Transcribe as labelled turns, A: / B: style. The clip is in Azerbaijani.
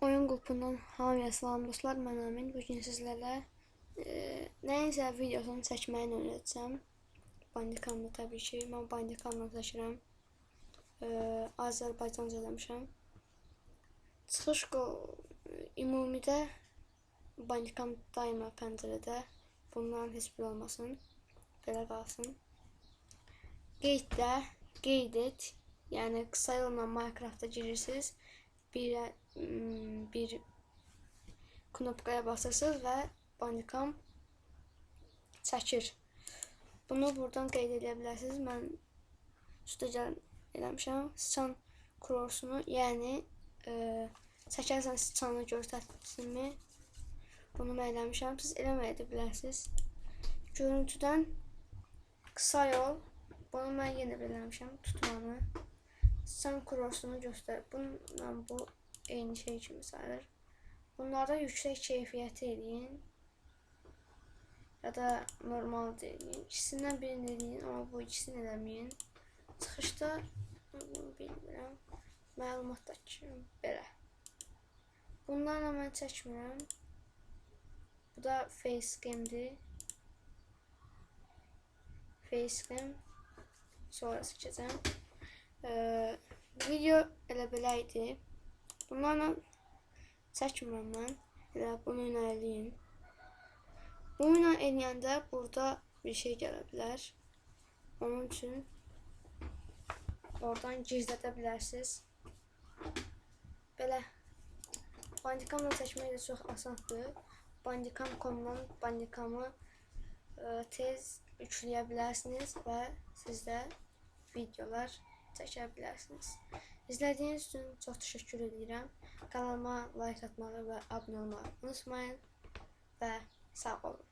A: Oyun qrupundan hamıya salam dostlar, mən Amin. Bu gün sizlərlə e, nəyinsə videosunu çəkməyi öyrədəcəm. Bandikamda təbii ki, mən Bandikamla çəkirəm. E, Azərbaycanca eləmişəm. Çıxış qo ümumidə Bandikam daima pəncərədə. Bunların heç bir olmasın. Belə qalsın. Qeyddə qeyd et. Yəni qısa yolla Minecraft'a girirsiniz. Bir bir knopkaya basırsınız və Bandicam çəkir. Bunu buradan qeyd edə bilərsiniz. Mən üstəcə eləmişəm. Sıçan kursunu, yəni e, çəkərsən sıçanı göstərsinmi? Bunu mən eləmişəm. Siz eləməyə də bilərsiniz. Görüntüdən qısa yol. Bunu mən yenə eləmişəm. Tutmanı. Sıçan kursunu göstər. Bununla bu eyni şey kimi sayılır. Bunlarda yüksək keyfiyyəti eləyin. Ya da normal deyin. İkisindən birini eləyin, amma bu ikisini eləməyin. Çıxışda bilmirəm. Məlumat da ki, belə. Bunlarla mən çəkmirəm. Bu da facecam'dir. Facecam. Sonra çəkəcəm. Ee, video elə belə idi. Bunlarla çəkmirəm mən. Elə bunu ilə eləyin. Bunu ilə eləyəndə burada bir şey gələ bilər. Onun üçün oradan gizlədə bilərsiniz. Belə Bandikamla çəkmək də çox asandır. Bandicam.com-dan Bandikamı e, tez yükləyə bilərsiniz və sizdə videolar çəkə bilərsiniz. İzlədiyiniz üçün çox təşəkkür edirəm. Kanalıma like atmağı və abunə olmağı unutmayın və sağ olun.